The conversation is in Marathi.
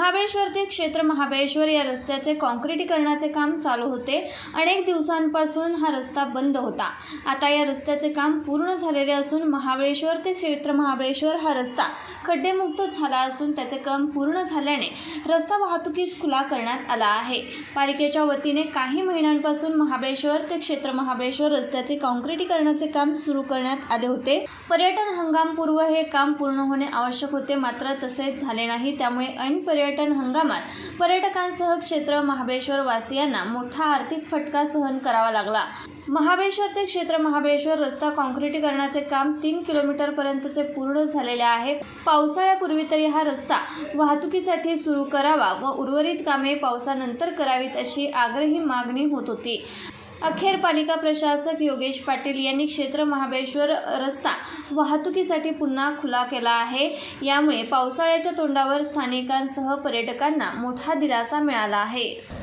महाबळेश्वर ते क्षेत्र महाबळेश्वर या रस्त्याचे काँक्रिटीकरणाचे काम चालू होते. अनेक दिवसांपासून हा रस्ता बंद होता. आता या रस्त्याचे काम पूर्ण झालेले असून महाबळेश्वर ते क्षेत्र महाबळेश्वर हा रस्ता खड्डेमुक्त झाला असून त्याचे काम पूर्ण झाल्याने रस्ता वाहतुकीस खुला करण्यात आला आहे. पालिकेच्या वतीने काही महिन्यांपासून महाबळेश्वर ते क्षेत्र महाबळेश्वर रस्त्याचे काँक्रिटीकरणाचे काम सुरू करण्यात आले होते. पर्यटन हंगामपूर्व हे काम पूर्ण होणे आवश्यक होते. मात्र तसे झाले नाही. त्यामुळे ऐन पर्यटन पर्यटन हंगामात पर्यटकांसह क्षेत्र महाबळेश्वर वासियांना मोठा आर्थिक फटका सहन करावा लागला. महाबळेश्वर ते क्षेत्र महाबळेश्वर रस्ता काँक्रीटीकरणाचे काम तीन किलोमीटर पर्यंतचे पूर्ण झालेले आहे. पावसाळ्यापूर्वी तरी हा रस्ता वाहतुकीसाठी सुरू करावा व उर्वरित कामे पावसानंतर करावीत अशी आग्रही मागणी होत होती. अखेर पालिका प्रशासक योगेश पाटील यांनी क्षेत्र महाबळेश्वर रस्ता वाहतुकीसाठी पुन्हा खुला केला आहे. यामुळे पावसाळ्याच्या तोंडावर स्थानिकांसह पर्यटकांना मोठा दिलासा मिळाला आहे.